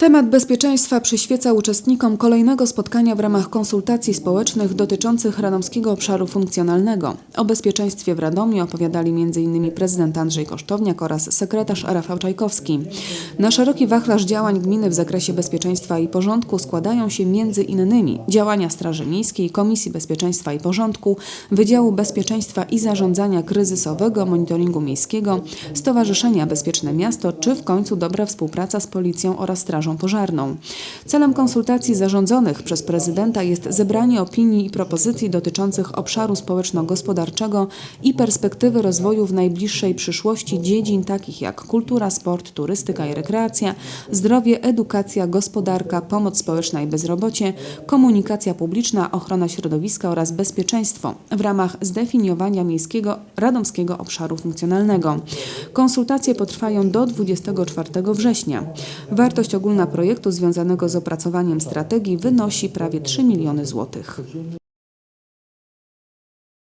Temat bezpieczeństwa przyświeca uczestnikom kolejnego spotkania w ramach konsultacji społecznych dotyczących Radomskiego Obszaru Funkcjonalnego. O bezpieczeństwie w Radomiu opowiadali m.in. prezydent Andrzej Kosztowniak oraz sekretarz Rafał Czajkowski. Na szeroki wachlarz działań gminy w zakresie bezpieczeństwa i porządku składają się m.in. działania Straży Miejskiej, Komisji Bezpieczeństwa i Porządku, Wydziału Bezpieczeństwa i Zarządzania Kryzysowego, Monitoringu Miejskiego, Stowarzyszenia Bezpieczne Miasto czy w końcu dobra współpraca z Policją oraz Strażą Pożarną. Celem konsultacji zarządzonych przez prezydenta jest zebranie opinii i propozycji dotyczących obszaru społeczno-gospodarczego i perspektywy rozwoju w najbliższej przyszłości dziedzin takich jak kultura, sport, turystyka i rekreacja, zdrowie, edukacja, gospodarka, pomoc społeczna i bezrobocie, komunikacja publiczna, ochrona środowiska oraz bezpieczeństwo w ramach zdefiniowania miejskiego radomskiego obszaru funkcjonalnego. Konsultacje potrwają do 24 września. Wartość ogólna projektu związanego z opracowaniem strategii wynosi prawie 3 miliony złotych.